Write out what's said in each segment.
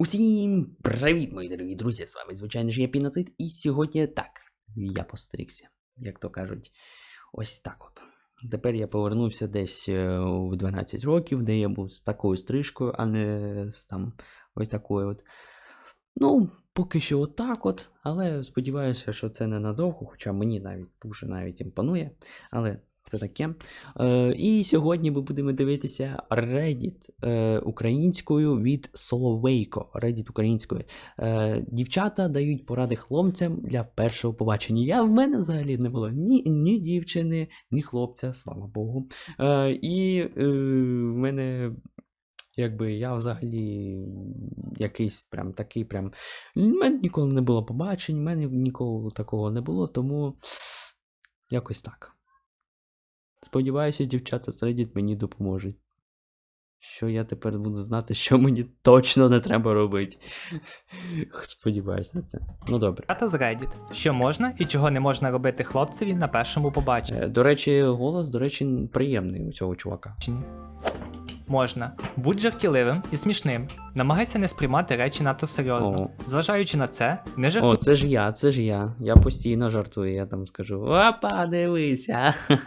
Усім привіт, мої дорогі друзі! З вами, звичайно ж, я Піноцид, і сьогодні так, я постригся, як то кажуть, ось так от. Тепер я повернувся десь е, у 12 років, де я був з такою стрижкою, а не з там ось такою от. Ну, поки що отак от, але сподіваюся, що це ненадовго, хоча мені навіть дуже навіть імпонує, але це таке. Е, і сьогодні ми будемо дивитися Reddit е, українською від Соловейко. Reddit українською. Е, дівчата дають поради хлопцям для першого побачення. Я в мене взагалі не було ні, ні дівчини, ні хлопця, слава Богу. І в мене. Якби я взагалі якийсь прям такий прям. У мене ніколи не було побачень, в мене ніколи такого не було, тому якось так. Сподіваюся, дівчата з Reddit мені допоможуть. Що я тепер буду знати, що мені точно не треба робити. Сподіваюся на це. Ну добре. Дівчата з Reddit. Що можна і чого не можна робити хлопцеві на першому побаченні. Е, До речі, голос, до речі, приємний у цього чувака. Можна. Будь жартівливим і смішним. Намагайся не сприймати речі надто серйозно. О. Зважаючи на це, не О, це ж я, це ж я. Я постійно жартую, я там скажу: Опа, дивися.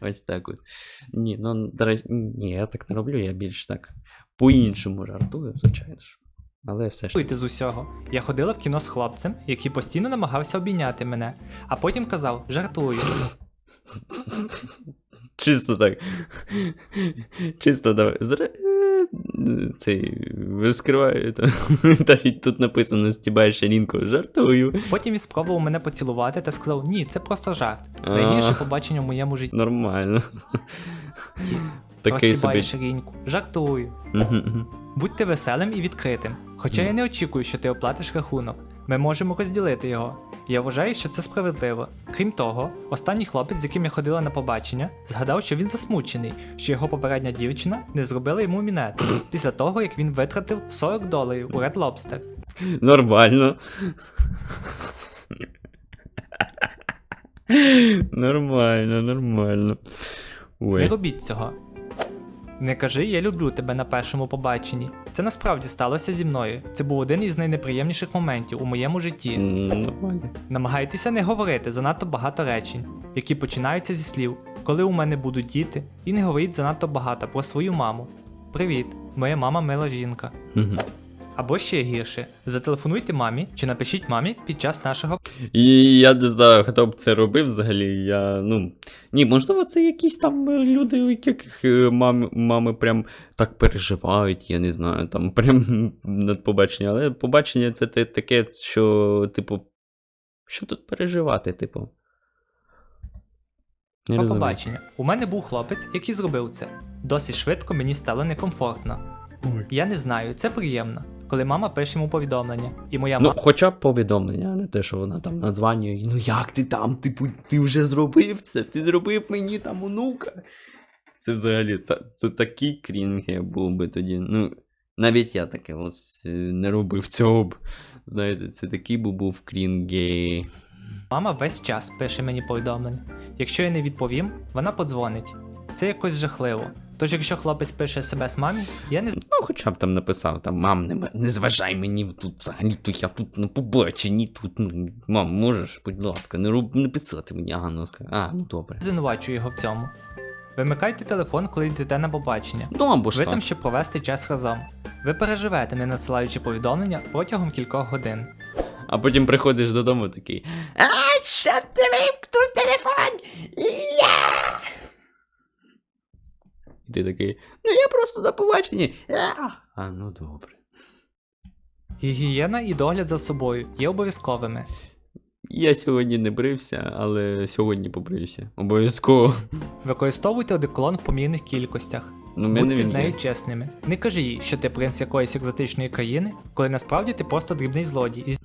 Ось так от. Ні, ну, ні, я так не роблю, я більш так по-іншому жартую, звичайно ж. Але все ж. жартуйте з усього. Я ходила в кіно з хлопцем, який постійно намагався обійняти мене, а потім казав жартую. Чисто так. Чисто давай. Зре... е, Цей розкриваю. та- Навіть тут написано стібає шарінку. Жартую. Потім він спробував мене поцілувати та сказав: ні, це просто жарт. Найгірше побачення в моєму житті. Нормально. Такий собі. шириньку. Жартую. Будьте веселим і відкритим. Хоча я не очікую, що ти оплатиш рахунок. Ми можемо розділити його. Я вважаю, що це справедливо. Крім того, останній хлопець, з яким я ходила на побачення, згадав, що він засмучений, що його попередня дівчина не зробила йому мінет після того, як він витратив 40 доларів у Red Lobster. Нормально. Нормально, нормально. Не робіть цього. Не кажи, я люблю тебе на першому побаченні. Це насправді сталося зі мною. Це був один із найнеприємніших моментів у моєму житті. Нормально. Намагайтеся не говорити занадто багато речень, які починаються зі слів, коли у мене будуть діти, і не говоріть занадто багато про свою маму. Привіт, моя мама мила жінка. Або ще гірше, зателефонуйте мамі чи напишіть мамі під час нашого І я не знаю, хто б це робив взагалі. Я, ну. Ні, можливо, це якісь там люди, у яких е, мами, мами прям так переживають, я не знаю, там прям над побачення. Але побачення це таке, що, типу, що тут переживати, типу. Не розумію. побачення. У мене був хлопець, який зробив це. Досить швидко мені стало некомфортно. Я не знаю, це приємно, коли мама пише йому повідомлення, і моя Ну, мама. хоча б повідомлення, а не те, що вона там названює. Ну як ти там? Типу, ти вже зробив це? Ти зробив мені там онука. Це взагалі та, це такий крінг я був би тоді. Ну, навіть я таке ось е, не робив цього б. Знаєте, це такий би був крінге. Мама весь час пише мені повідомлення. Якщо я не відповім, вона подзвонить. Це якось жахливо. Тож, якщо хлопець пише смс мамі, я не Ну, хоча б там написав, там, мам, не, не зважай мені тут взагалі, то я тут на побаченні, тут, ну, мам, можеш, будь ласка, не, роб, не писати мені, ага, ну, ска- а, ну добре. звинувачую його в цьому. Вимикайте телефон, коли йдете на побачення. Ну, або ж Ви так. там, щоб провести час разом. Ви переживете, не надсилаючи повідомлення протягом кількох годин. А потім приходиш додому такий. А що ти вимкнув телефон? Я. І ти такий. Ну я просто на побаченні. А, ну добре. Гігієна і догляд за собою є обов'язковими. Я сьогодні не брився, але сьогодні побрився. Обов'язково. Використовуйте одеколон в помірних кількостях. Ну, мене Будьте з нею є. чесними. Не кажи їй, що ти принц якоїсь екзотичної країни, коли насправді ти просто дрібний злодій із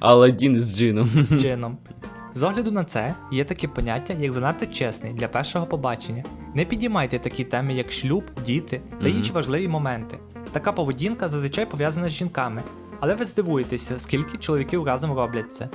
Аладдін з джином. чином. З огляду на це є таке поняття, як занадто чесний для першого побачення. Не підіймайте такі теми, як шлюб, діти та інші важливі моменти. Така поведінка зазвичай пов'язана з жінками, але ви здивуєтеся, скільки чоловіків разом роблять це.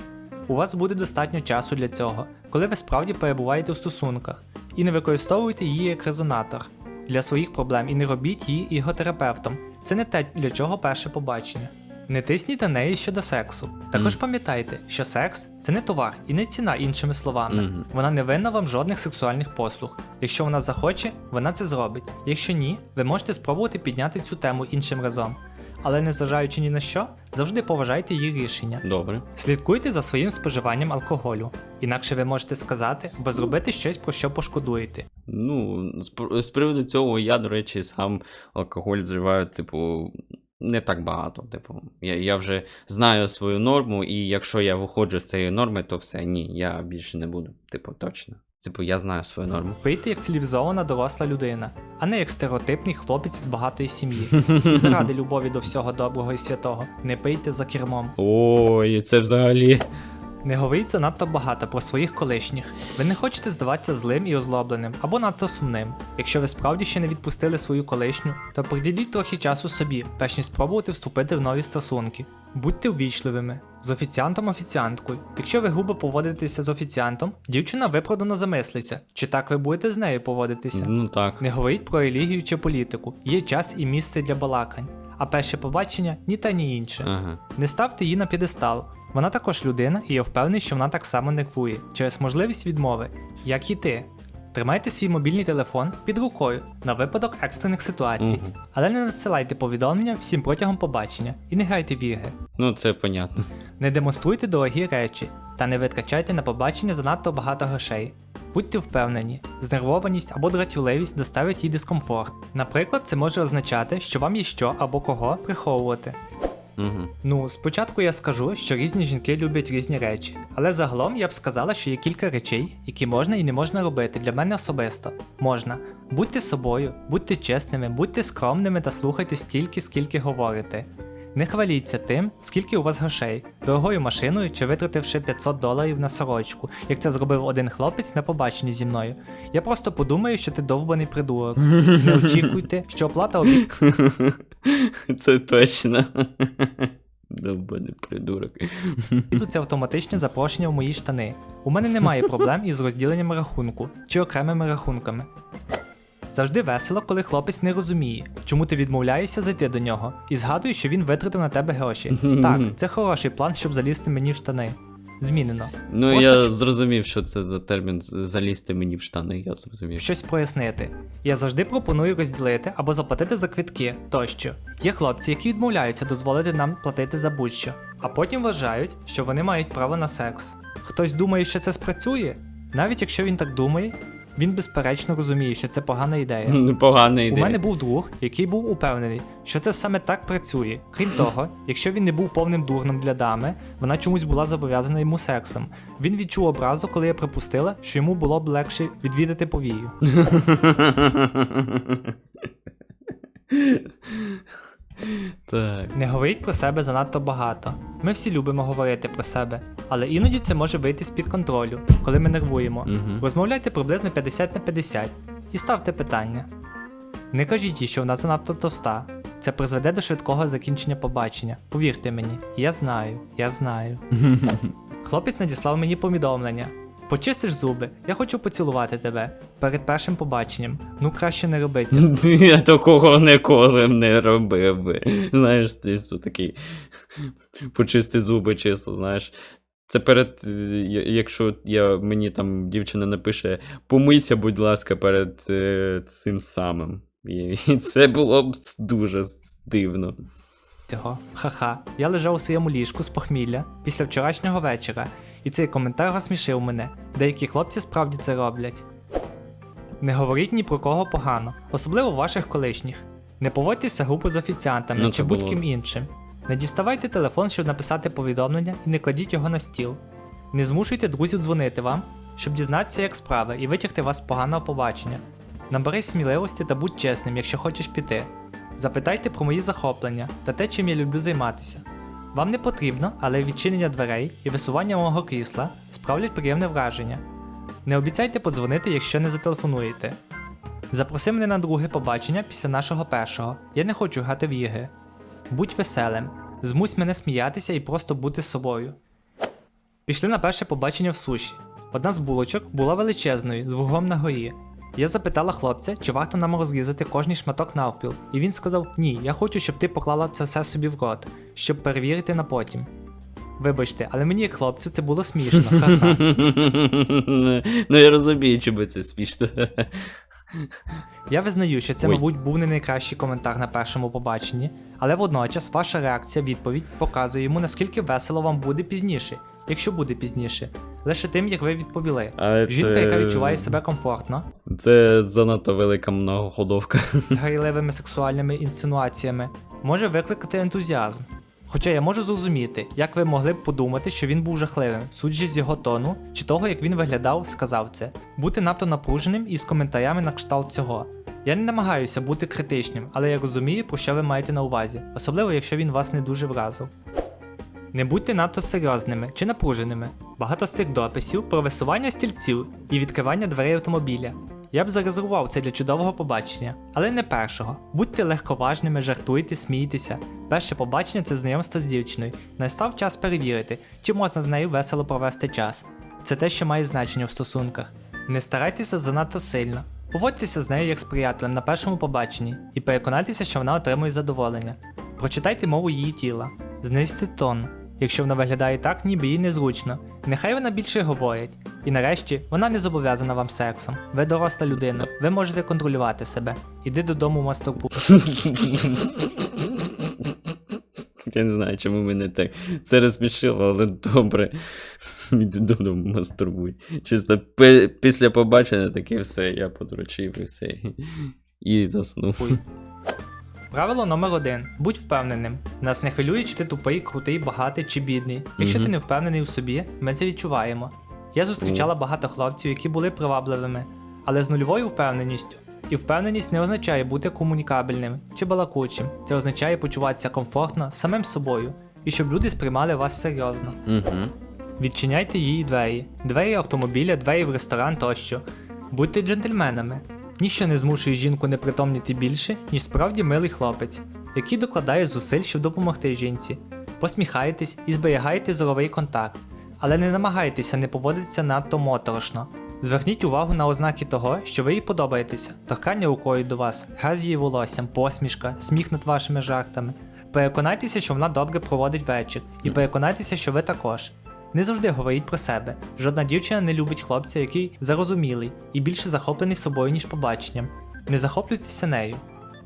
У вас буде достатньо часу для цього, коли ви справді перебуваєте у стосунках, і не використовуйте її як резонатор. для своїх проблем і не робіть її іготерапевтом. Це не те, для чого перше побачення. Не тисніть на неї щодо сексу. Також Мгм. пам'ятайте, що секс це не товар і не ціна іншими словами. Мгм. Вона не винна вам жодних сексуальних послуг. Якщо вона захоче, вона це зробить. Якщо ні, ви можете спробувати підняти цю тему іншим разом. Але незважаючи ні на що, завжди поважайте її рішення. Добре. Слідкуйте за своїм споживанням алкоголю, інакше ви можете сказати або зробити щось, про що пошкодуєте. Ну, з приводу цього, я, до речі, сам алкоголь вживаю, типу, не так багато. Типу, я, я вже знаю свою норму, і якщо я виходжу з цієї норми, то все, ні, я більше не буду. Типу, точно. Типу, я знаю свою норму. Пийте як цивілізована доросла людина, а не як стереотипний хлопець з багатої сім'ї. І заради любові до всього доброго і святого не пийте за кермом. Ой, це взагалі. Не говоріть занадто багато про своїх колишніх. Ви не хочете здаватися злим і озлобленим або надто сумним. Якщо ви справді ще не відпустили свою колишню, то приділіть трохи часу собі, перш ніж спробувати вступити в нові стосунки. Будьте ввічливими. З офіціантом офіціанткою. Якщо ви грубо поводитеся з офіціантом, дівчина виправдано замислиться, чи так ви будете з нею поводитися. Ну так. Не говоріть про релігію чи політику. Є час і місце для балакань. А перше побачення ні та ні інше. Ага. Не ставте її на п'єдестал. Вона також людина, і я впевнений, що вона так само нервує через можливість відмови, як і ти. Тримайте свій мобільний телефон під рукою на випадок екстрених ситуацій, Мгм. але не надсилайте повідомлення всім протягом побачення і не грайте в ігри. Ну, це понятно. Не демонструйте дорогі речі та не витрачайте на побачення занадто багато грошей. Будьте впевнені, знервованість або дратівливість доставить їй дискомфорт. Наприклад, це може означати, що вам є що або кого приховувати. Угу. Ну, спочатку я скажу, що різні жінки люблять різні речі, але загалом я б сказала, що є кілька речей, які можна і не можна робити для мене особисто. Можна. Будьте собою, будьте чесними, будьте скромними та слухайте стільки, скільки говорите. Не хваліться тим, скільки у вас грошей, дорогою машиною чи витративши 500 доларів на сорочку, як це зробив один хлопець на побаченні зі мною. Я просто подумаю, що ти довбаний придурок. Не очікуйте, що оплата обід Це точно. Довбаний придурок. Йдуть автоматичне запрошення в мої штани. У мене немає проблем із розділенням рахунку чи окремими рахунками. Завжди весело, коли хлопець не розуміє, чому ти відмовляєшся зайти до нього, і згадує, що він витратив на тебе гроші. Так, це хороший план, щоб залізти мені в штани. Змінено. Ну, Просто я щ- зрозумів, що це за термін залізти мені в штани, я зрозумів. Щось прояснити. Я завжди пропоную розділити або заплатити за квитки тощо. Є хлопці, які відмовляються дозволити нам платити за будь-що, а потім вважають, що вони мають право на секс. Хтось думає, що це спрацює? Навіть якщо він так думає, він безперечно розуміє, що це погана ідея. Непогана У мене був друг, який був упевнений, що це саме так працює. Крім того, якщо він не був повним дурном для дами, вона чомусь була зобов'язана йому сексом. Він відчув образу, коли я припустила, що йому було б легше відвідати повію. так. Не говоріть про себе занадто багато. Ми всі любимо говорити про себе, але іноді це може вийти з-під контролю, коли ми нервуємо. Мгм. Розмовляйте приблизно 50 на 50 і ставте питання. Не кажіть їй, що вона занадто товста. Це призведе до швидкого закінчення побачення. Повірте мені, я знаю, я знаю. Хлопець надіслав мені повідомлення. Почистиш зуби, я хочу поцілувати тебе перед першим побаченням. Ну краще не роби цього. Я такого ніколи не робив би. Знаєш, ти що такий почисти зуби чисто, знаєш. Це перед, якщо я, мені там дівчина напише помийся, будь ласка, перед е, цим самим. І, і це було б дуже дивно. цього. Ха-ха. Я лежав у своєму ліжку з похмілля після вчорашнього вечора, і цей коментар розсмішив мене. Деякі хлопці справді це роблять. Не говоріть ні про кого погано, особливо ваших колишніх. Не поводьтеся грубо з офіціантами Ну, чи будь-ким іншим. Не діставайте телефон, щоб написати повідомлення, і не кладіть його на стіл. Не змушуйте друзів дзвонити вам, щоб дізнатися, як справи, і витягти вас з поганого побачення. Набери сміливості та будь чесним, якщо хочеш піти. Запитайте про мої захоплення та те, чим я люблю займатися. Вам не потрібно, але відчинення дверей і висування мого крісла справлять приємне враження. Не обіцяйте подзвонити, якщо не зателефонуєте. Запроси мене на друге побачення після нашого першого. Я не хочу грати в ігри. Будь веселим, змусь мене сміятися і просто бути собою. Пішли на перше побачення в суші. Одна з булочок була величезною, з вуглом на горі. Я запитала хлопця, чи варто нам розрізати кожний шматок навпіл, і він сказав: Ні, я хочу, щоб ти поклала це все собі в рот, щоб перевірити на потім. Вибачте, але мені як хлопцю це було смішно. Ха-ха. ну я розумію, чому це смішно. Я визнаю, що це, Ой. мабуть, був не найкращий коментар на першому побаченні, але водночас ваша реакція, відповідь показує йому, наскільки весело вам буде пізніше, якщо буде пізніше, лише тим, як ви відповіли. Але Жінка, це- яка відчуває себе комфортно, Це занадто велика многоходовка. з гайливими сексуальними інсинуаціями, може викликати ентузіазм. Хоча я можу зрозуміти, як ви могли б подумати, що він був жахливим, судячи з його тону чи того, як він виглядав, сказав це, бути надто напруженим і з коментарями на кшталт цього. Я не намагаюся бути критичним, але я розумію, про що ви маєте на увазі, особливо якщо він вас не дуже вразив. Не будьте надто серйозними чи напруженими. Багато з цих дописів про висування стільців і відкривання дверей автомобіля. Я б зарезервував це для чудового побачення, але не першого. Будьте легковажними, жартуйте, смійтеся. Перше побачення це знайомство з дівчиною. Настав час перевірити, чи можна з нею весело провести час. Це те, що має значення в стосунках. Не старайтеся занадто сильно. Поводьтеся з нею як з приятелем на першому побаченні і переконайтеся, що вона отримує задоволення. Прочитайте мову її тіла, знизьте тон, якщо вона виглядає так, ніби їй незручно. Нехай вона більше говорить. І нарешті вона не зобов'язана вам сексом. Ви доросла людина, ви можете контролювати себе. Іди додому мастурбуй. Я не знаю, чому мене так. Це розсмішило, але добре. Іди додому мастурбуй. Чисто після побачення таке все, я подручив і все. І заснув. Правило номер один: будь впевненим. Нас не хвилює, чи ти тупий, крутий, багатий чи бідний. Якщо ти не впевнений у собі, ми це відчуваємо. Я зустрічала багато хлопців, які були привабливими, але з нульовою впевненістю. І впевненість не означає бути комунікабельним чи балакучим. Це означає почуватися комфортно самим собою і щоб люди сприймали вас серйозно. Угу. Відчиняйте її двері, двері автомобіля, двері в ресторан тощо. Будьте джентльменами. Ніщо не змушує жінку не притомніти більше, ніж справді милий хлопець, який докладає зусиль, щоб допомогти жінці. Посміхайтесь і зберігайте зоровий контакт, але не намагайтеся не поводитися надто моторошно. Зверніть увагу на ознаки того, що ви їй подобаєтеся, торкання рукою до вас, газ з її волоссям, посмішка, сміх над вашими жартами. Переконайтеся, що вона добре проводить вечір, і переконайтеся, що ви також. Не завжди говоріть про себе. Жодна дівчина не любить хлопця, який зарозумілий і більше захоплений собою, ніж побаченням. Не захоплюйтеся нею.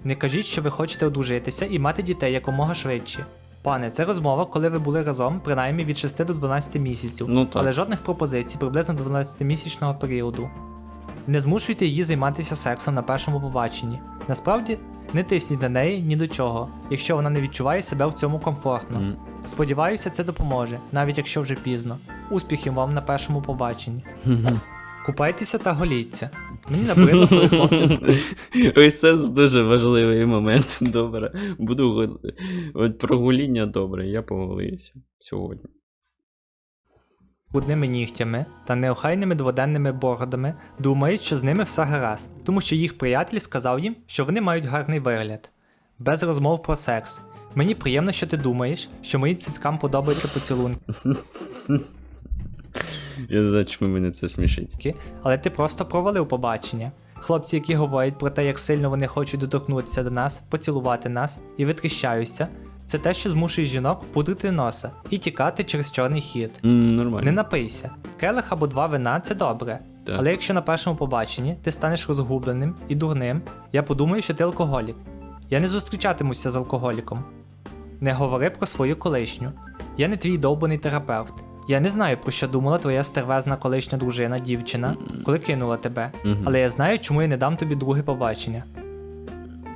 Не кажіть, що ви хочете одружитися і мати дітей якомога швидше. Пане, це розмова, коли ви були разом принаймні від 6 до 12 місяців, Ну так. але жодних пропозицій приблизно до 12-місячного періоду. Не змушуйте її займатися сексом на першому побаченні. Насправді, не тисніть на неї ні до чого, якщо вона не відчуває себе в цьому комфортно. Сподіваюся, це допоможе, навіть якщо вже пізно. Успіхів вам на першому побаченні. Купайтеся та голіться. Мені набридло, коли хлопці Ось це дуже важливий момент. Добре. Буду От про гуління добре, я поголився сьогодні. брудними нігтями та неохайними дводенними бородами думають, що з ними все гаразд, тому що їх приятель сказав їм, що вони мають гарний вигляд. Без розмов про секс. Мені приємно, що ти думаєш, що моїм цицькам подобаються поцілунки, Я не знаю, чому мене це смішить. але ти просто провалив побачення. Хлопці, які говорять про те, як сильно вони хочуть доторкнутися до нас, поцілувати нас і витріщаються, це те, що змушує жінок пудрити носа і тікати через чорний хід. М, Нормально. Не напийся. Келих або два вина це добре. Так. Але якщо на першому побаченні ти станеш розгубленим і дурним, я подумаю, що ти алкоголік. Я не зустрічатимуся з алкоголіком. Не говори про свою колишню. Я не твій довбаний терапевт. Я не знаю, про що думала твоя стервезна колишня дружина, дівчина, коли кинула тебе, але я знаю, чому я не дам тобі друге побачення.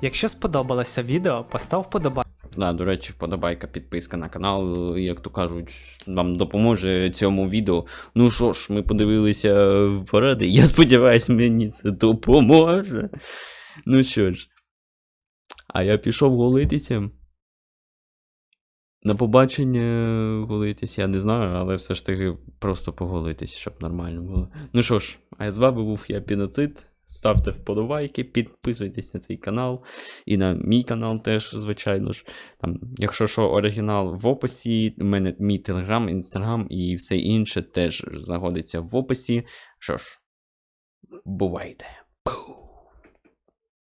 Якщо сподобалося відео, постав вподобайку. Да, до речі, вподобайка, підписка на канал, як то кажуть, вам допоможе цьому відео. Ну що ж, ми подивилися поради. Я сподіваюся, мені це допоможе. Ну що ж. А я пішов голитися. На побачення голитись, я не знаю, але все ж таки просто поголитись, щоб нормально було. Ну що ж, а з вами був я Піноцид. Ставте вподобайки, підписуйтесь на цей канал і на мій канал теж, звичайно ж. Там, якщо що, оригінал в описі, у мене мій телеграм, інстаграм і все інше теж знаходиться в описі. Що ж, бувайте.